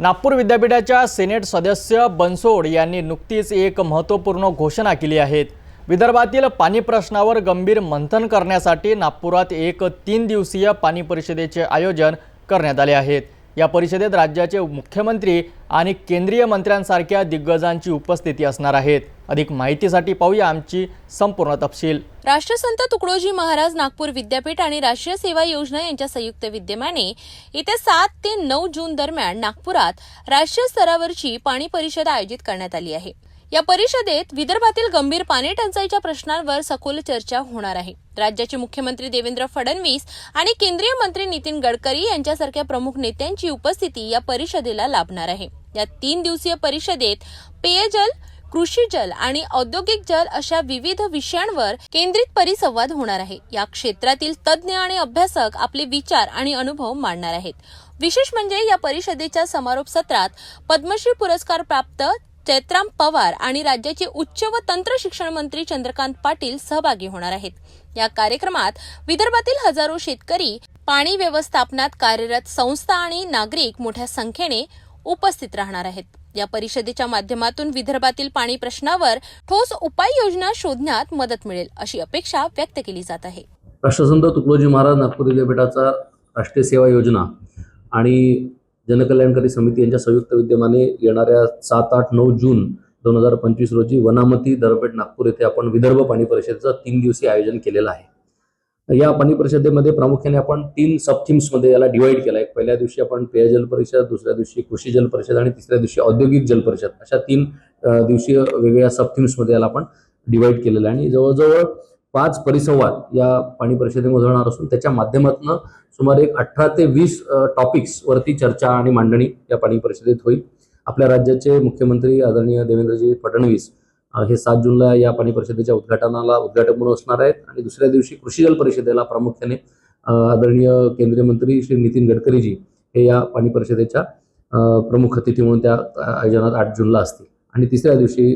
नागपूर विद्यापीठाच्या सेनेट सदस्य बनसोड यांनी नुकतीच एक महत्त्वपूर्ण घोषणा केली आहे विदर्भातील पाणी प्रश्नावर गंभीर मंथन करण्यासाठी नागपुरात एक तीन दिवसीय पाणी परिषदेचे आयोजन करण्यात आले आहेत. या परिषदेत राज्याचे मुख्यमंत्री आणि केंद्रीय मंत्र्यांसारख्या दिग्गजांची उपस्थिती असणार आहेत. अधिक माहितीसाठी पाहूया आमची संपूर्ण तपशील. राष्ट्रसंत तुकडोजी महाराज नागपूर विद्यापीठ आणि राष्ट्रीय सेवा योजना यांच्या संयुक्त विद्यमाने येत्या सात ते नऊ जून दरम्यान नागपुरात राष्ट्रीय स्तरावरची पाणी परिषद आयोजित करण्यात आली आहे. या परिषदेत विदर्भातील गंभीर पाणी टंचाईच्या प्रश्नांवर सखोल चर्चा होणार आहे. राज्याचे मुख्यमंत्री देवेंद्र फडणवीस आणि केंद्रीय मंत्री नितीन गडकरी यांच्यासारख्या प्रमुख नेत्यांची उपस्थिती या परिषदेला लाभणार आहे. या तीन दिवसीय परिषदेत पेयजल कृषी जल आणि औद्योगिक जल अशा विविध विषयांवर केंद्रित परिसंवाद होणार आहे. या क्षेत्रातील तज्ज्ञ आणि अभ्यासक आपले विचार आणि अनुभव मांडणार आहेत. विशेष म्हणजे या परिषदेच्या समारोप सत्रात पद्मश्री पुरस्कार प्राप्त चैत्राम पवार आणि राज्याचे उच्च व तंत्र शिक्षण मंत्री चंद्रकांत पाटील सहभागी होणार आहेत. या कार्यक्रमात विदर्भातील हजारो शेतकरी पाणी व्यवस्थापनात कार्यरत संस्था आणि नागरिक मोठ्या संख्येने उपस्थित राहणार आहेत. या परिषदेच्या माध्यमातून विदर्भातील पाणी प्रश्नावर ठोस उपाययोजना शोधण्यात मदत मिळेल अशी अपेक्षा व्यक्त केली जात आहे. राष्ट्रसंत तुकडोजी महाराज नागपूर विद्यापीठाचा राष्ट्रीय सेवा योजना आणि जनकल्याणकारी समिती यांच्या संयुक्त विद्यमाने येणाऱ्या सात आठ नऊ जून दोन हजार पंचवीस रोजी वनामती दरपेठ नागपूर येथे आपण विदर्भ पाणी परिषदेचं तीन दिवसीय आयोजन केलेलं आहे. या पाणी परिषदेमध्ये प्रामुख्याने आपण तीन सब थीम्समध्ये याला डिवाईड केला. आहे पहिल्या दिवशी आपण पेयजल परिषद दुसऱ्या दिवशी कृषी जल परिषद आणि तिसऱ्या दिवशी औद्योगिक जल परिषद. अशा तीन दिवशी वेगवेगळ्या सब थीम्समध्ये याला आपण डिवाईड केलेलं आहे. आणि जवळजवळ पाच परिसंवाद या पाणी परिषदेमध्ये होणार असून त्याच्या माध्यमातून सुमारे एक अठरा ते वीस टॉपिक्स वरती चर्चा आणि मांडणी या पाणी परिषदेत होईल. आपल्या राज्याचे मुख्यमंत्री आदरणीय देवेंद्रजी फडणवीस हे सात जूनला या पाणी परिषदेच्या उद्घाटनाला उद्घाटक म्हणून असणार आहेत. आणि दुसऱ्या दिवशी कृषी जल परिषदेला प्रामुख्याने आदरणीय केंद्रीय मंत्री श्री नितीन गडकरीजी हे या पाणी परिषदेच्या प्रमुख अतिथी म्हणून त्या आयोजनात आठ जूनला असतील. आणि तिसऱ्या दिवशी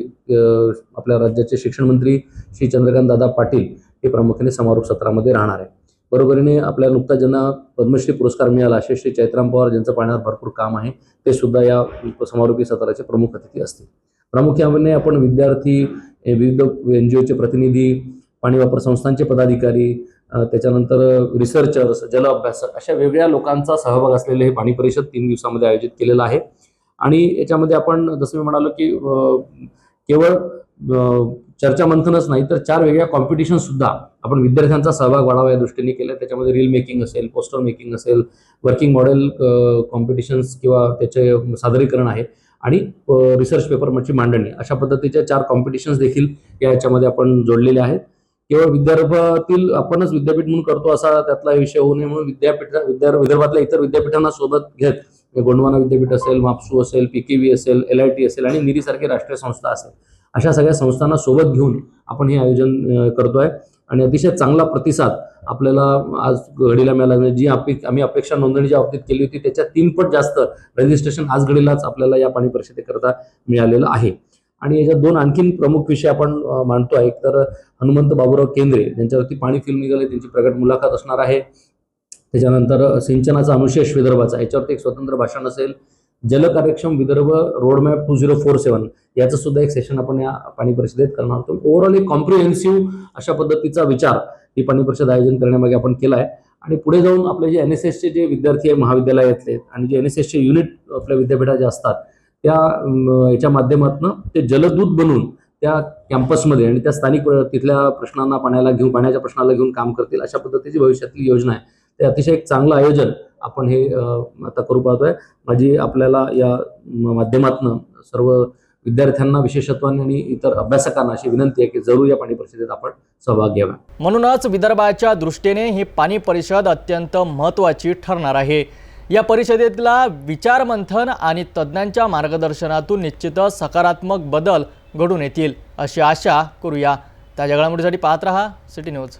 आपल्या राज्याचे शिक्षण मंत्री श्री चंद्रकांत दादा पाटील हे प्रामुख्याने समारोप सत्रामध्ये राहणार आहे बरोबरीने आपल्या नुकताच ज्यांना पद्मश्री पुरस्कार मिळाला. असे श्री चैत्राम पवार ज्यांचं पाण्यावर भरपूर काम आहे ते सुद्धा या समारोपी सत्राचे प्रमुख अतिथी असतील. प्रामुख्याने आपण विद्यार्थी विविध एन जी ओचे प्रतिनिधी पाणी वापर संस्थांचे पदाधिकारी त्याच्यानंतर रिसर्चर्स जल अभ्यासक अशा वेगळ्या लोकांचा सहभाग असलेले हे पाणी परिषद तीन दिवसामध्ये आयोजित केलेलं आहे. आणि याच्यामध्ये आपण जसं मी म्हणालो की केवळ चर्चा मंथनच नाही तर चार वेगळ्या कॉम्पिटिशन सुद्धा आपण विद्यार्थ्यांचा सहभाग वाढावा या दृष्टीने केलं त्याच्यामध्ये रील मेकिंग असेल पोस्टर मेकिंग असेल वर्किंग मॉडेल कॉम्पिटिशन्स किंवा त्याचे सादरीकरण आहे. आणि रिसर्च पेपरची मांडणी. अशा पद्धतीच्या चार कॉम्पिटिशन्स देखील या याच्यामध्ये आपण जोडलेले आहेत. केवळ विदर्भातील आपणच विद्यापीठ म्हणून करतो असा त्यातला विषय होऊ नये म्हणून विद्यापीठ विद्या विदर्भातल्या इतर विद्यापीठांना सोबत घेत गोंडवाना विद्यापीठ असेल मापसू असेल पीकेव्ही असेल एल आय टी असेल आणि निरीसारखी राष्ट्रीय संस्था असेल. अशा सगळ्या संस्थांना सोबत घेऊन आपण हे आयोजन करतो करतोय. आणि अतिशय चांगला प्रतिसाद आपल्याला आज घडीला मिळाला. म्हणजे जी अपे आम्ही अपेक्षा नोंदणीच्या बाबतीत केली होती त्याच्या तीनपट जास्त रजिस्ट्रेशन आज घडीलाच आपल्याला या पाणी परिषदेकरता मिळालेलं आहे. आणि याच्यात दोन आणखीन प्रमुख विषय आपण मानतो आहे. तर हनुमंत बाबूराव केंद्रे ज्यांच्यावरती पाणी फिल्म निघाले त्यांची प्रगट मुलाखत असणार आहे. त्याच्यानंतर सिंचनाचा अनुशेष विदर्भाचा याच्यावरती एक स्वतंत्र भाषण असेल. जलकार्यक्षम Vidarbha roadmap two zero four seven याचं सुद्धा एक सेशन आपण या पाणी परिषदेत करणार आहोत. ओव्हरऑल एक कॉम्प्रिहेन्सिव्ह अशा पद्धतीचा विचार ही पाणी परिषद आयोजन करण्यामागे आपण केला आहे आणि पुढे जाऊन आपले जे एन एस एसचे जे विद्यार्थी आहे महाविद्यालयातले आणि जे एन एस एसचे युनिट आपल्या विद्यापीठाचे असतात त्या याच्या माध्यमातून ते जलदूत बनून त्या कॅम्पसमध्ये आणि त्या स्थानिक तिथल्या प्रश्नांना पाण्याला घेऊन पाण्याच्या प्रश्नाला घेऊन काम करतील अशा पद्धतीची भविष्यातली योजना आहे. ते अतिशय एक चांगलं आयोजन आपण हे आता करू पाहतोय. माझी आपल्याला या माध्यमातून सर्व विद्यार्थ्यांना विशेषत्वाने आणि इतर अभ्यासकांना अशी विनंती आहे की जरूर या पाणी परिषदेत आपण सहभाग घ्यावा. म्हणूनच विदर्भाच्या दृष्टीने ही पाणी परिषद अत्यंत महत्त्वाची ठरणार आहे. या परिषदेतला विचारमंथन आणि तज्ज्ञांच्या मार्गदर्शनातून निश्चितच सकारात्मक बदल घडून येतील अशी आशा करूया. ताज्या घडामोडीसाठी पाहत रहा सिटी न्यूज.